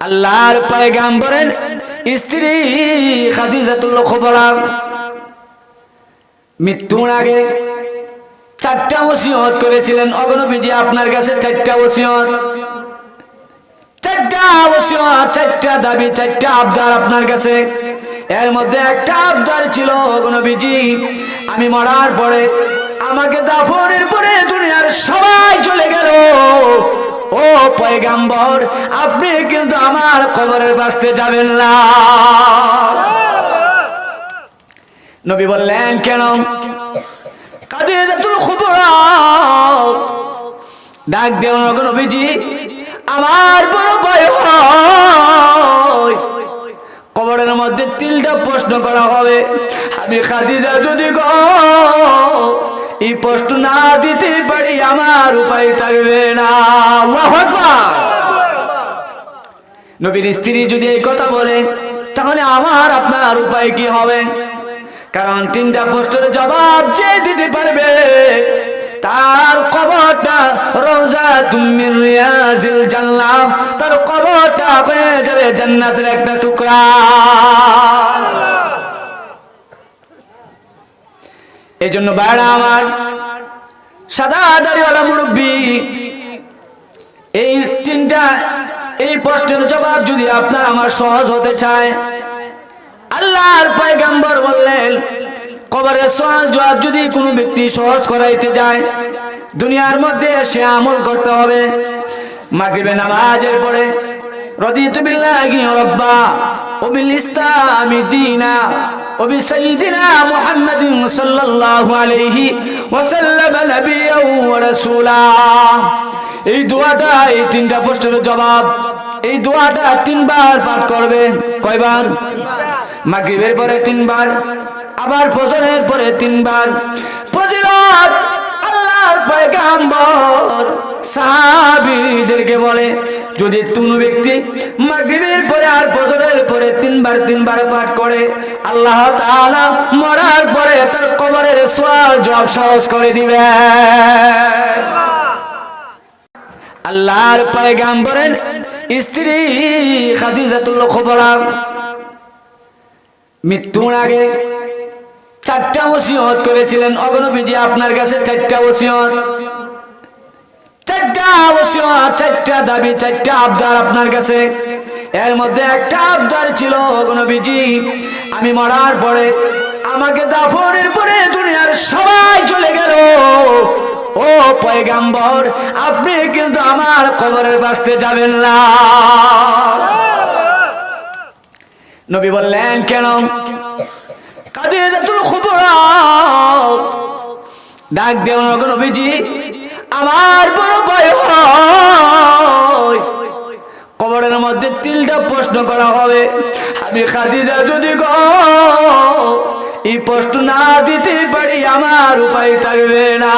আল্লাহর পয়গাম্বরের স্ত্রী খাদিজাতুল খবরা মৃত্যুর আগে চারটা ওসিয়ত করেছিলেন। অগণবিজি আপনার কাছে চারটা ওসিয়ত। চারটা ওসিয়ত, চারটা দাবি, চারটা আবদার আপনার কাছে। এর মধ্যে একটা আবদার ছিল অগণবিজি আমি মরার পরে আমাকে দাফনের পরে দুনিয়ার সবাই পয়গাম্বর, আপনি কিন্তু আমার কবরের বাঁচতে যাবেন না। নবী বললেন, কেন? কাদিজাতুল খুবরা। ডাক দেও নবীজি, আমার বড় ভয় হয়। কবরের মধ্যে তিনটা প্রশ্ন করা হবে। আমি খাদিজা যদি গো, এই প্রশ্ন না দিতে পারি, আমার উপায় থাকবে না। নবীর স্ত্রী যদি এই কথা বলে, তাহলে আমার, আপনার উপায় কি হবে? কারণ তিনটা প্রশ্নের জবাব যে দিতে পারবে, তার কবরটা রোজা তুমি জান্নাত, তার কবরটা হয়ে যাবে জান্নাতের একটা টুকরা। এই জন্য বাইরা আমার, সাদা দাড়িওয়ালা মুরব্বী, এই তিনটা এই প্রশ্নের জবাব যদি আপনার আমার সহজ হতে চায়। আল্লাহর পয়গাম্বর বললেন, কবরের সহজ জবাব যদি কোনো ব্যক্তি সহজ করাইতে যায়, দুনিয়ার মধ্যে সে আমল করতে হবে। মাগরিবে নামাজের পরে রদিত বিল্লাহি রাব্বা বিল ইসলামি দীনা বি সাইয়্যিদিনা মুহাম্মাদিন সাল্লাল্লাহু আলাইহি ওয়াসাল্লাম নাবিয়্যাও ওয়া রাসূলা। এই দোয়াটা এই তিনটা প্রশ্নের জবাব। এই দোয়াটা তিনবার পাঠ করবে। কয়বার? মাগরিবের পরে তিনবার, আবার ফজরের পরে তিনবার। ফজিলত আল্লাহর পয়গাম্বর সাহাবীদেরকে বলে, যদি কোনো ব্যক্তি মাগরিবের পরে আর ফজরের পরে তিনবার তিনবার পাঠ করে, আল্লাহ তাআলা মরার পরে তার কবরের সওয়াল জবাব সহজ করে দিবে আল্লাহর পয়গাম্বরের স্ত্রী খাদিজাতুল খবরা মৃত্যুর আগে চারটা ওসিয়ত করেছিলেন। অগণবিজি আপনার কাছে চারটা ওসিয়ত। চারটা ওসিয়ত, চারটা দাবি, চারটা আবদার আপনার কাছে। এর মধ্যে একটা আবদার ছিল অগণবিজি আমি মরার পরে আমাকে দাফনের পরে দুনিয়ার সবাই চলে গেল। ও পয়গাম্বর, আপনি কিন্তু আমার কবরের বাঁচতে যাবেন না। নবী বললেন, কেন? কাদিজাতুল খুবরা। ডাক দেও নবীজি, আমার বড় ভয় হয়। কবরের মধ্যে তিনটা প্রশ্ন করা হবে। আমি খাদিজা যদি গো এই প্রশ্ন না দিতে পারি আমার উপায় থাকবে না।